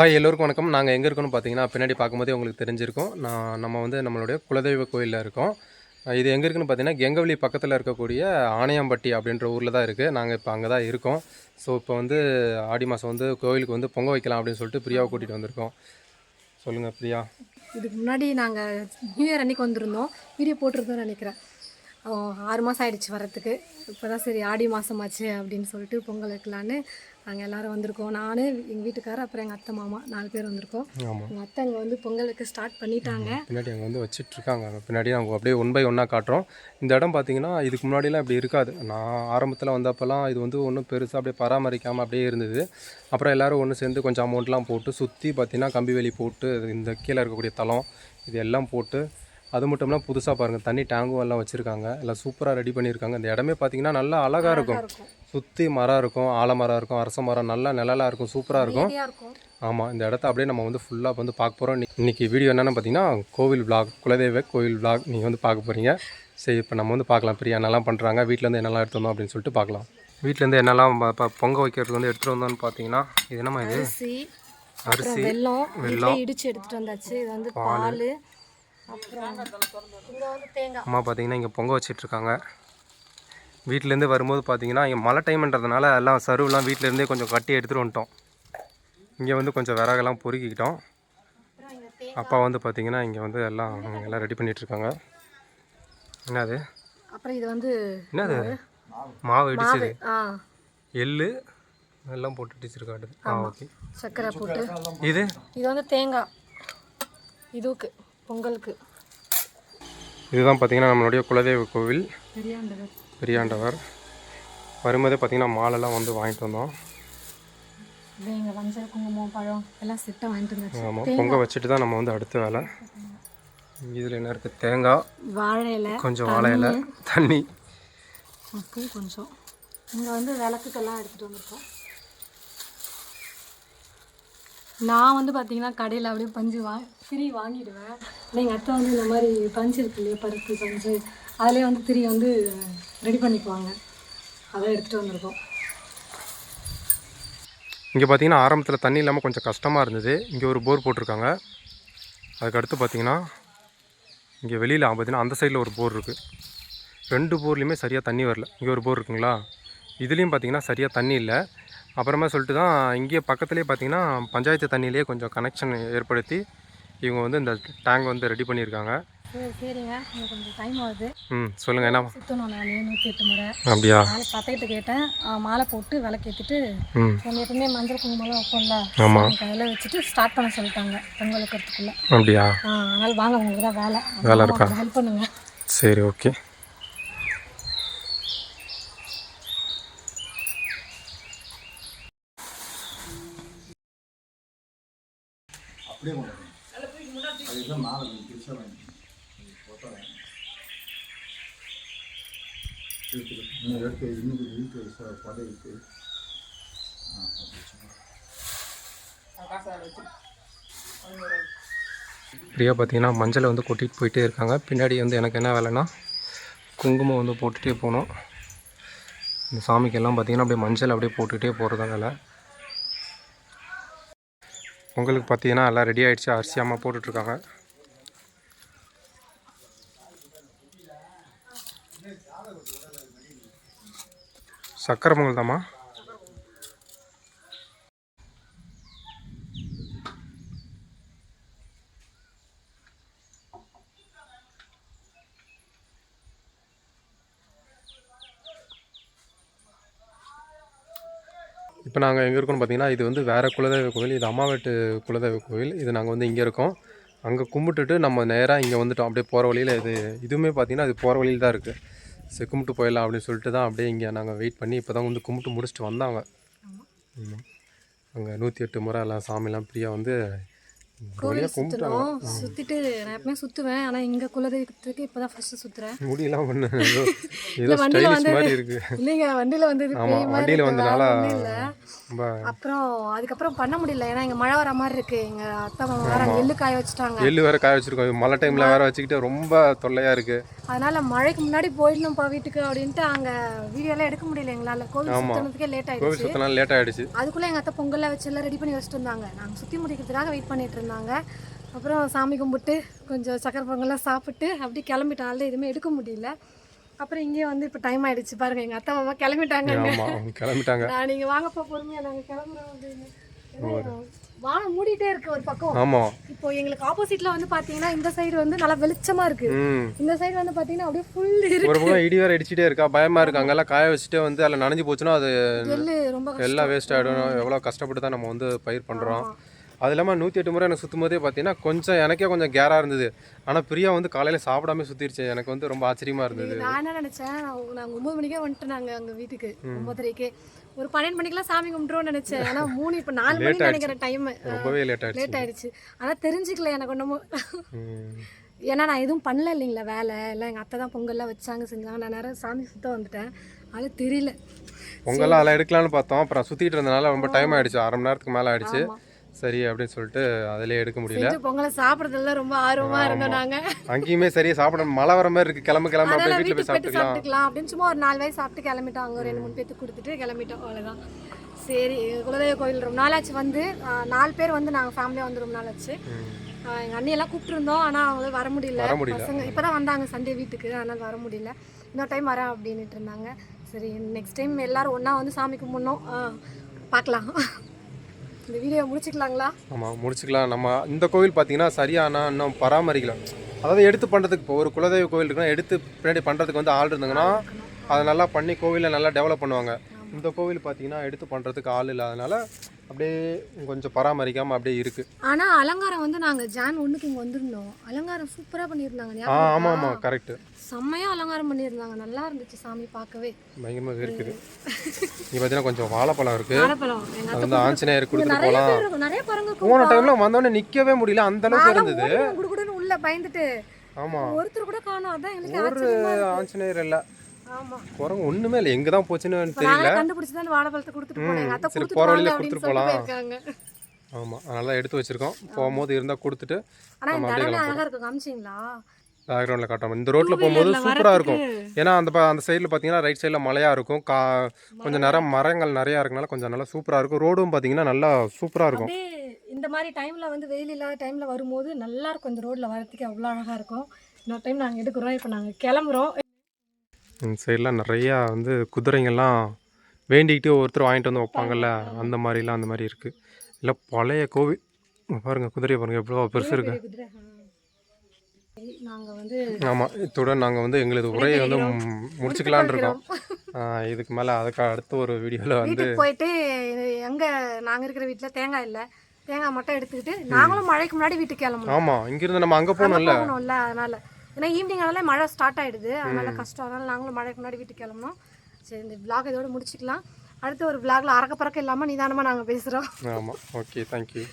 Hi எல்லோருக்கும் வணக்கம். நாங்கள் எங்கே இருக்கோம்னு பார்த்தீங்கன்னா பின்னாடி பார்க்கும்போதே உங்களுக்கு தெரிஞ்சிருக்கும். நான் நம்ம வந்து நம்மளுடைய குலதெய்வ கோயிலில் இருக்கோம். இது எங்கே இருக்குன்னு பார்த்தீங்கன்னா கெங்கவலி பக்கத்தில் இருக்கக்கூடிய ஆணையம்பட்டி அப்படின்ற ஊரில் தான் இருக்குது நாங்கள் இப்போ அங்கே தான் இருக்கோம். ஸோ இப்போ வந்து ஆடி மாதம் வந்து கோயிலுக்கு வந்து பொங்க வைக்கலாம் அப்படின்னு சொல்லிட்டு பிரியாவை கூட்டிகிட்டு வந்திருக்கோம். சொல்லுங்கள் பிரியா. இதுக்கு முன்னாடி நாங்கள் நியூ இயர் அன்னைக்கு வந்திருந்தோம். வீடியோ போட்டிருந்தோம்னு நினைக்கிறேன். ஆறு மாதம் ஆயிடுச்சு வரத்துக்கு இப்போ தான் சரி ஆடி மாதமாச்சு அப்படின்னு சொல்லிட்டு பொங்கல் வைக்கலான்னு நாங்கள் எல்லாரும் வந்திருக்கோம். நான் எங்கள் வீட்டுக்காரர் அப்புறம் எங்கள் அத்தை மாமா நாலு பேர் வந்திருக்கோம். எங்கள் அத்தை அங்கே வந்து பொங்கலுக்கு ஸ்டார்ட் பண்ணிட்டாங்க. பின்னாடி அங்கே வந்து வச்சிட்டு இருக்காங்க. அங்கே பின்னாடி நாங்கள் அப்படியே ஒன் பை ஒன்னாக காட்டுறோம். இந்த இடம் பார்த்தீங்கன்னா இதுக்கு முன்னாடிலாம் இப்படி இருக்காது. நான் ஆரம்பத்தில் வந்தப்போலாம் இது வந்து ஒன்றும் பெருசாக அப்படியே பராமரிக்காமல் அப்படியே இருந்தது. அப்புறம் எல்லாரும் ஒன்று சேர்ந்து கொஞ்சம் அமௌண்ட்லாம் போட்டு சுற்றி பார்த்தீங்கன்னா கம்பி வேலி போட்டு இந்த கீழே இருக்கக்கூடிய தளம் இது எல்லாம் போட்டு அது மட்டும் இல்லாமல் புதுசாக பாருங்கள் தண்ணி டேங்கும் எல்லாம் வச்சுருக்காங்க. எல்லாம் சூப்பராக ரெடி பண்ணியிருக்காங்க இந்த இடமே பார்த்தீங்கன்னா நல்லா அழகாக இருக்கும். சுற்றி மரம் இருக்கும் ஆலமரம் இருக்கும் அரச மரம் நல்லா நிழலாக இருக்கும் சூப்பராக இருக்கும். ஆமாம் இந்த இடத்த அப்படியே நம்ம வந்து ஃபுல்லாக வந்து பார்க்க போகிறோம் இன்னைக்கு வீடியோ என்னென்னு பார்த்தீங்கன்னா கோவில் vlog குலதெய்வ கோவில் vlog நீங்கள் வந்து பார்க்க போகிறீங்க சரி இப்போ நம்ம வந்து பார்க்கலாம். பிரியா என்னெல்லாம் பண்ணுறாங்க வீட்டிலேருந்து என்னெல்லாம் எடுத்து வந்தோம் அப்படின்னு சொல்லிட்டு பார்க்கலாம். வீட்டிலேருந்து என்னெல்லாம் ப- ப- பொங்க வைக்கிறதுக்கு வந்து எடுத்துகிட்டு வந்தோம்னு பார்த்தீங்கன்னா இது என்னம்மா இது? அரிசி அரிசி வெல்லம் இடிச்சு எடுத்துகிட்டு வந்தாச்சு. இது வந்து பால் அப்புறம் இங்கே வந்து தேங்காய். அம்மா பார்த்தீங்கன்னா இங்கே பொங்க வச்சிட்டு இருக்காங்க. வீட்டிலேருந்து வரும்போது பார்த்தீங்கன்னா இங்கே மழை டைம்ன்றதுனால எல்லாம் சருவெலாம் வீட்டிலேருந்தே கொஞ்சம் கட்டி எடுத்துகிட்டு வந்துட்டோம். இங்கே வந்து கொஞ்சம் விறகெல்லாம் பொறுக்கிக்கிட்டோம். அப்பா வந்து பார்த்தீங்கன்னா இங்கே வந்து எல்லாம் எல்லாம் ரெடி பண்ணிட்டு இருக்காங்க என்னது? அப்புறம் இது வந்து என்னது? மாவு. இடிச்சது. எள்ளு எல்லாம் போட்டு இடிச்சிருக்காடு ஆ ஓகே. சர்க்கரை போட்டு. இது? இது வந்து தேங்காய். இதுக்கு பொங்கலுக்கு. இதுதான் பார்த்தீங்கன்னா நம்மளுடைய குலதெய்வ கோவில். பெரியாண்டவர். வரும்போதே பார்த்தீங்கன்னா மாலெல்லாம் வந்து வாங்கிட்டு வந்தோம். இது எங்கள் மஞ்சள் குங்குமம் பழம் எல்லாம் செட்டாக வாங்கிட்டு வந்தாச்சு. ஆமாம் பொங்க வச்சுட்டு தான் நம்ம வந்து அடுத்த வேலை. இதில் என்ன இருக்குது தேங்காய் வாழை இலை கொஞ்சம் வாழை இலை தண்ணி. கொஞ்சம். இங்கே வந்து விளக்குக்கெல்லாம் எடுத்துகிட்டு வந்திருக்கோம். நான் வந்து பார்த்தீங்கன்னா கடையில் அப்படியே பஞ்சு வா திரி வாங்கிடுவேன். ஆனால் எங்கள் அத்தை வந்து இந்த மாதிரி பஞ்சு இருக்கு இல்லையா பருத்தி பஞ்சு அதிலே வந்து திரி வந்து ரெடி பண்ணிக்குவாங்க. அதை எடுத்துகிட்டு வந்திருக்கோம். இங்கே பார்த்தீங்கன்னா ஆரம்பத்தில் தண்ணி இல்லாமல் கொஞ்சம் கஷ்டமாக இருந்தது. இங்கே ஒரு போர் போட்டிருக்காங்க. அதுக்கடுத்து பார்த்தீங்கன்னா இங்கே வெளியில் பார்த்தீங்கன்னா அந்த சைடில் ஒரு போர் இருக்குது ரெண்டு போர்லேயுமே சரியாக தண்ணி வரல. இங்கே ஒரு போர் இருக்குங்களா? இதுலேயும் பார்த்தீங்கன்னா சரியாக தண்ணி இல்லை. அப்புறமா சொல்லிட்டு தான் இங்கேயே பக்கத்துலேயே பார்த்தீங்கன்னா பஞ்சாயத்து தண்ணியிலேயே கொஞ்சம் கனெக்ஷன் ஏற்படுத்தி இவங்க வந்து இந்த டேங்க் வந்து ரெடி பண்ணியிருக்காங்க. சரி சரிங்க. கொஞ்சம் டைம் ஆகுது. ம் சொல்லுங்கள் என்ன? சுற்றணும் நான் நூற்றி எட்டு முறை. அப்படியா? மாலை பத்தையிட்டு கேட்டேன். மாலை போட்டு விளக்கேற்றிட்டு நம்ம எப்பவுமே மஞ்சள் குங்குமம்லாம் வைப்போம்ல ஆமாம் அதில் வச்சுட்டு ஸ்டார்ட் பண்ண சொல்லிட்டாங்க பொங்கல் வைக்கிறதுக்குள்ள அப்படியா? அதனால் வாங்க உங்களுக்கு தான் வேலை. வேலை இருக்கா? ஹெல்ப் பண்ணுங்க. சரி ஓகே பிரியா பார்த்தீங்கன்னா மஞ்சளை வந்து கொட்டிட்டு போயிட்டே இருக்காங்க. பின்னாடி வந்து எனக்கு என்ன வேலைன்னா குங்குமம் வந்து போட்டுகிட்டே போகணும். இந்த சாமிக்கெல்லாம் பார்த்தீங்கன்னா அப்படியே மஞ்சள் அப்படியே போட்டுகிட்டே போகிறதா வேலை பொங்கலுக்கு பார்த்தீங்கன்னா எல்லாம் ரெடி ஆகிடுச்சு அரிசி அம்மா போட்டுட்ருக்காங்க. சக்கரை பொங்கல் தாம்மா? இப்போ நாங்கள் எங்கே இருக்கோம்னு பார்த்தீங்கன்னா இது வந்து வேறு குலதெய்வ கோவில் இது அம்மா வீட்டு குலதெய்வ கோவில். இது நாங்கள் வந்து இங்கே இருக்கோம். அங்கே கும்பிட்டுட்டு நம்ம நேராக இங்கே வந்துட்டோம். அப்படியே போகிற வழியில் இது இதுவுமே பார்த்தீங்கன்னா அது போகிற வழியில் தான் இருக்குது சரி கும்பிட்டு போயிடலாம் அப்படின்னு சொல்லிட்டு தான் அப்படியே இங்கே நாங்கள் வெயிட் பண்ணி இப்போ தான் வந்து கும்பிட்டு முடிச்சுட்டு வந்தாங்க. அங்கே நூற்றி எட்டு முறை எல்லாம் சாமிலாம் ஃப்ரீயாக வந்து கும்பிட்டாங்க. சுற்றணும் சுற்றிட்டு நான் எப்பவுமே சுற்றுவேன் ஆனால் இங்கே குலதெய்வத்துக்கு இப்போ தான் ஃபஸ்ட்டு சுற்றுறேன் முடியெல்லாம் பண்ண ஏதோ ஸ்டைலிஷ் மாதிரி இருக்குது இல்லைங்க வண்டியில் வந்து இது ஆமாம் வண்டியில் இருக்கு, வந்தனால அப்புறம் அதுக்கப்புறம் பண்ண முடியல. ஏன்னா இங்கே மழை வர மாதிரி இருக்குது எங்கள் அத்தை மாமா எள்ளு காய வச்சுட்டாங்க. எள்ளு வேற காய வச்சிருக்கோம். மழை டைம்ல வேற வச்சுக்கிட்டு ரொம்ப தொல்லையா இருக்கு. அதனால மழைக்கு முன்னாடி போயிடணும்ப்பா வீட்டுக்கு அப்படின்ட்டு அங்கே வீடியோலாம் எடுக்க முடியல எங்களால். கோவில் சுத்தனதுக்கே லேட் கோவில் ஆயிடுச்சு. சுத்தினா லேட் ஆயிடுச்சு. அதுக்குள்ளே எங்கள் அத்தை பொங்கல்லாம் வச்சு எல்லாம் ரெடி பண்ணி வச்சுட்டு இருந்தாங்க நாங்கள் சுற்றி முடிக்கிறதுக்காக வெயிட் பண்ணிட்டு இருந்தாங்க அப்புறம் சாமி கும்பிட்டு கொஞ்சம் சக்கரை பொங்கல்லாம் சாப்பிட்டு அப்படி கிளம்பிட்டால எதுவுமே எடுக்க முடியல. அப்புறம் இங்கே வந்து இப்போ டைம் ஆயிடுச்சு. பாருங்க எங்கள் அத்தை மாமா கிளம்பிட்டாங்க கிளம்பிட்டாங்க. நான் நீங்கள் வாங்கப்பா பொறுமையாக நாங்கள் கிளம்புறோம் அப்படின்னு. வானம் மூடிட்டே இருக்கு ஒரு பக்கம். ஆமா. இப்போ எங்களுக்கு ஆப்போசிட்ல வந்து பாத்தீங்கன்னா இந்த சைடு வந்து நல்லா வெளிச்சமா இருக்கு. இந்த சைடு வந்து பாத்தீங்கன்னா அப்படியே ஃபுல் இருக்கு. ஒரு பக்கம் இடி வேற அடிச்சிட்டே இருக்கா பயமா இருக்கு. அங்கெல்லாம் காய வச்சுட்டு வந்து அதில் நனைஞ்சு போச்சுன்னா அது ரொம்ப. எல்லாம் வேஸ்ட் ஆகிடும் எவ்வளோ கஷ்டப்பட்டு தான் நம்ம வந்து பயிர் பண்ணுறோம் அது இல்லாமல் நூற்றி எட்டு முறை எனக்கு சுற்றும் போதே பார்த்தீங்கன்னா கொஞ்சம் எனக்கே கொஞ்சம் கேராக இருந்தது. ஆனால் பிரியா வந்து காலையில் சாப்பிடாம சுற்றிருச்சு எனக்கு வந்து ரொம்ப ஆச்சரியமாக இருந்தது. நான் என்ன நினைச்சேன் நான் நாங்க ஒன்பது மணிக்கே வந்துட்டு நாங்க அங்க வீட்டுக்கு. ஒன்பதரைக்கு. ஒரு பன்னெண்டு மணிக்கெல்லாம் சாமி கும்பிட்டுருவோம்னு நினைச்சேன். ஆனா மூணு இப்போ நாலு மணி நினைக்கிற டைம் ரொம்பவே லேட் ஆயிடுச்சு. லேட் ஆயிடுச்சு. ஆனா தெரிஞ்சுக்கல எனக்கு ஒன்றும். ஏன்னா நான் எதுவும் பண்ணல இல்லைங்களா வேலை. எல்லாம் எங்கள் அத்தை தான் பொங்கல்லாம் வச்சாங்க செஞ்சாங்க. நான் நேரம் சாமி சுத்த வந்துட்டேன். அது தெரியல. பொங்கல்லாம் அதில் எடுக்கலாம்னு பார்த்தோம். அப்புறம் சுற்றிட்டு இருந்தனால ரொம்ப டைம் ஆயிடுச்சு. அரை மணி நேரத்துக்கு மேலே ஆயிடுச்சு. ஆமா. சரி அப்படின்னு சொல்லிட்டு அதிலே எடுக்க முடியல. பொங்கலை சாப்பிட்றதுல ரொம்ப ஆர்வமா இருந்தோம் நாங்க. அங்கேயுமே சரியா சாப்பிட மழை வர மாதிரி இருக்கு. கிளம்பு கிளம்பு அப்படியே வீட்டில் போய் சாப்பிட்டுக்கலாம். அப்படின்னு சும்மா ஒரு நாலு வயசு சாப்பிட்டு கிளம்பிட்டோம். அங்கே ஒரு ரெண்டு மூணு பேத்துக்கு கொடுத்துட்டு கிளம்பிட்டோம். அவ்வளோதான் சரி குலதெய்வ கோயில் ரொம்ப நாளாச்சு வந்து. நாலு பேர் வந்து நாங்கள் ஃபேமிலியாக வந்து ரொம்ப நாளாச்சு. ஆ, எங்க அண்ணியெல்லாம் கூப்பிட்டுருந்தோம். ஆனால் அவங்களால வர முடியல. வர முடியல. பசங்க இப்போ தான் வந்தாங்க சண்டே வீட்டுக்கு. அதனால் வர முடியல. இன்னொரு டைம் வரேன் அப்படின்னுட்டு இருந்தாங்க. சரி நெக்ஸ்ட் டைம் எல்லாரும் ஒன்றா வந்து சாமி கும்பிடணும். பார்க்கலாம். இந்த வீடியோ முடிச்சுக்கலாங்களா? ஆமாம் முடிச்சுக்கலாம். நம்ம இந்த கோவில் பார்த்தீங்கன்னா சரியான இன்னும் பராமரிக்கல. அதாவது எடுத்து பண்ணுறதுக்கு இப்போ ஒரு குலதெய்வ கோவில் இருக்குன்னா எடுத்து பின்னாடி பண்ணுறதுக்கு வந்து ஆள் இருந்தாங்கன்னா அதை நல்லா பண்ணி கோவிலை நல்லா டெவலப் பண்ணுவாங்க. இந்த கோவில் பார்த்தீங்கன்னா எடுத்து பண்ணுறதுக்கு ஆள் இல்லாதனால அப்படியே கொஞ்சம் பராமரிக்காமல் அப்படியே இருக்குது ஆனால் அலங்காரம் வந்து நாங்கள் ஜான் ஒன்றுக்கு இங்கே வந்திருந்தோம். அலங்காரம் சூப்பராக பண்ணியிருந்தாங்க. ஆ ஞாபகம் ஆமாம் இருக்கா? ஆமாம் கரெக்டு செம்மையா அலங்காரம் பண்ணியிருந்தாங்க. நல்லா இருந்துச்சு சாமி பார்க்கவே. பயங்கரமாக இருக்குது இங்கே பார்த்தீங்கன்னா கொஞ்சம் வாழைப்பழம் இருக்குது வாழைப்பழம். அது வந்து ஆஞ்சநேயர் கொடுத்துட்டு போகலாம் நிறைய இருக்கும் போன டைம்ல வந்தோடனே நிற்கவே முடியல. அந்த அளவுக்கு இருந்தது. குடுகுடுன்னு உள்ள பயந்துட்டு ஆமாம் ஒருத்தர் கூட காணோம். அதான் எங்களுக்கு ஒரு இருக்கு. ஆஞ்சநேயர் இல்லை. ஆமா குரங்கு ஒன்றுமே இல்லை. எங்கே தான் போச்சுன்னு தெரியல நாங்களே கண்டுபிடிச்சு தான் வாழைப்பழத்தை கொடுத்துட்டு அத்தை சரி, போற வழியில கொடுத்துட்டு போலாம். ஆமாம் அதனால தான் எடுத்து வச்சிருக்கோம். போகும்போது இருந்தால் கொடுத்துட்டு ஆனா நம்ம இந்த அப்படியே அழகா இருக்கும். காமிச்சிங்களா? பேக்ரவுண்டில் காட்டுறோம். இந்த ரோட்டில் போகும்போது சூப்பராக இருக்கும். ஏன்னா அந்த அந்த சைடில் பார்த்தீங்கன்னா ரைட் சைடில் மலையாக இருக்கும். கா கொஞ்சம் நிறைய மரங்கள் நிறையா இருக்கனால கொஞ்சம் நல்லா சூப்பராக இருக்கும். ரோடும் பார்த்தீங்கன்னா நல்லா சூப்பராக இருக்கும். இந்த மாதிரி டைம்ல வந்து வெயில் இல்லாத டைம்ல வரும்போது நல்லா இருக்கும். இந்த ரோட்ல வரதுக்கு அவ்வளோ அழகா இருக்கும். இன்னொரு டைம் நாங்க எடுக்கிறோம். இப்போ நாங்க கிளம்புறோம். இந்த சைடெலாம் நிறையா வந்து குதிரைங்கள்லாம் வேண்டிக்கிட்டு ஒருத்தர் வாங்கிட்டு வந்து வைப்பாங்கல்ல அந்த மாதிரிலாம் அந்த மாதிரி இருக்குது இல்லை பழைய கோவில் இங்க பாருங்க குதிரையை பாருங்க எவ்வளோ பெருசு இருக்கு. ஆமாம் இத்துடன் நாங்கள் வந்து எங்களது உரையை வந்து ம், முடிச்சுக்கலான்னு இருக்கோம். இதுக்கு மேலே அதுக்கு அடுத்த ஒரு வீடியோவில் வந்து போயிட்டு எங்க நாங்க இருக்கிற வீட்ல தேங்காய் இல்ல. தேங்காய் மட்டும் எடுத்துக்கிட்டு நாங்களும் மழைக்கு முன்னாடி வீட்டுக்கு கிளம்பணும். ஆமாம் இங்கிருந்து நம்ம அங்கே போகணும்ல அதனால. ஏன்னா ஈவினிங் ஆனாலே மழை ஸ்டார்ட் ஆயிடுது. அதனால கஷ்டம். அதனால நாங்களும் மழைக்கு முன்னாடி வீட்டுக்கு கிளம்பணும் சரி இந்த vlog இதோட முடிச்சுக்கலாம். அடுத்து ஒரு vlogல அறக்க பறக்க இல்லாம நிதானமா நாங்க பேசுறோம். ஆமாம் ஓகே தேங்க்யூ